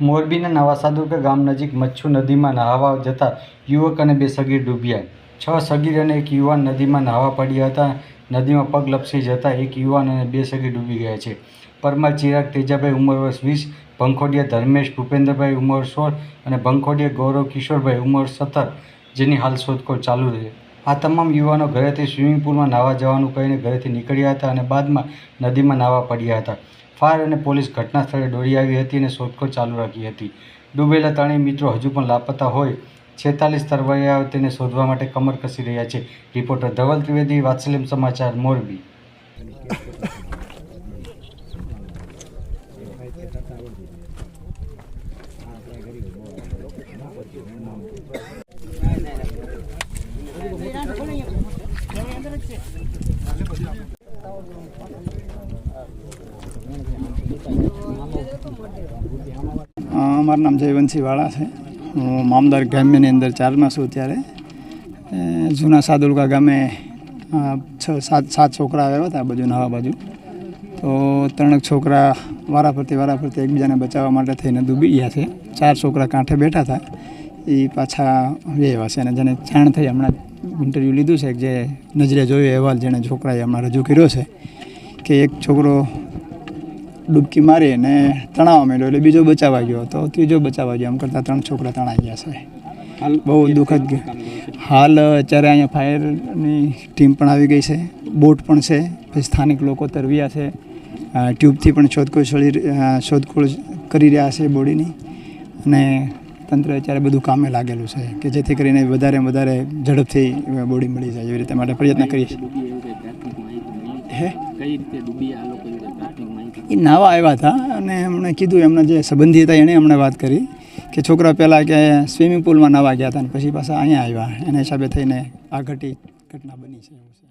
મોરબીના નવા સાદુકા ગામ નજીક મચ્છુ નદીમાં નહાવા જતા યુવક અને બે સગીર ડૂબ્યા. છ સગીર અને એક યુવાન નદીમાં નહાવા પડ્યા હતા. નદીમાં પગ લપસી જતા એક યુવાન અને બે સગીર ડૂબી ગયા છે. પરમાર ચિરાગ તેજાભાઈ ઉંમર વર્ષ વીસ, ભંખોડિયા ધર્મેશ ભૂપેન્દ્રભાઈ ઉંમર સોળ અને ભંખોડિયા ગૌરવ કિશોરભાઈ ઉંમર સત્તર જેની હાલ શોધખોળ ચાલુ છે આ તમામ યુવાનો ઘરેથી સ્વિમિંગ પુલમાં નાહવા જવાનું કહીને ઘરેથી નીકળ્યા હતા અને બાદમાં નદીમાં નાહવા પડ્યા હતા. ફાયર અને પોલીસ ઘટના સ્થળે દોડી આવી હતી અને શોધખોળ ચાલુ રાખી હતી. ડૂબેલા ત્રણેય મિત્રો હજુ પણ લાપતા હોય. છેતાલીસ તરવૈયાઓ તેને શોધવા માટે કમર કસી રહ્યા છે. રિપોર્ટર ધવલ ત્રિવેદી, વાત્સલ્યમ સમાચાર, મોરબી. મારું નામ જયવંશી વાળા છે. હું મામદાર ગ્રામ્યની અંદર ચારમાં છું ત્યારે જૂના સાદુલકા ગામે છ, સાત સાત છોકરા આવ્યા હતા બાજુ, નવા બાજુ. તો ત્રણ છોકરા વારાફરતી વારાફરતી એકબીજાને બચાવવા માટે થઈને ડૂબી ગયા છે. ચાર છોકરા કાંઠે બેઠા હતા. એ પાછા વ્યવા છે અને જેને જાણ થઈ હમણાં ઇન્ટરવ્યૂ લીધું છે, જે નજરે જોયો અહેવાલ જેણે છોકરાએ હમણાં રજૂ કર્યો છે, કે એક છોકરો ડૂબકી મારી અને તણાવવા માંડ્યો એટલે બીજો બચાવવા ગયો તો ત્રીજો બચાવા ગયો. એમ કરતાં ત્રણ છોકરા તણાઈ ગયા છે. હાલ બહુ દુઃખદ હાલ અત્યારે અહીંયા ફાયરની ટીમ પણ આવી ગઈ છે. બોટ પણ છે. પછી સ્થાનિક લોકો તરવ્યા છે. ટ્યુબથી પણ શોધખોળ ચડી શોધખોળ કરી રહ્યા છે બોડીની. અને તંત્ર અત્યારે બધું કામે લાગેલું છે કે જેથી કરીને વધારે વધારે ઝડપથી બોડી મળી જાય એવી રીતે માટે પ્રયત્ન કરીએ છીએ. હે? કઈ રીતે ડૂબી આ લોકો એ નાવા આવ્યા હતા અને એમણે કીધું, એમના જે સંબંધી હતા એણે અમને વાત કરી કે છોકરા પહેલાં કે સ્વિમિંગ પુલમાં નાવા ગયા હતા અને પછી પાછા અહીંયા આવ્યા. એના હિસાબે થઈને આ ઘટી ઘટના બની છે એવું છે.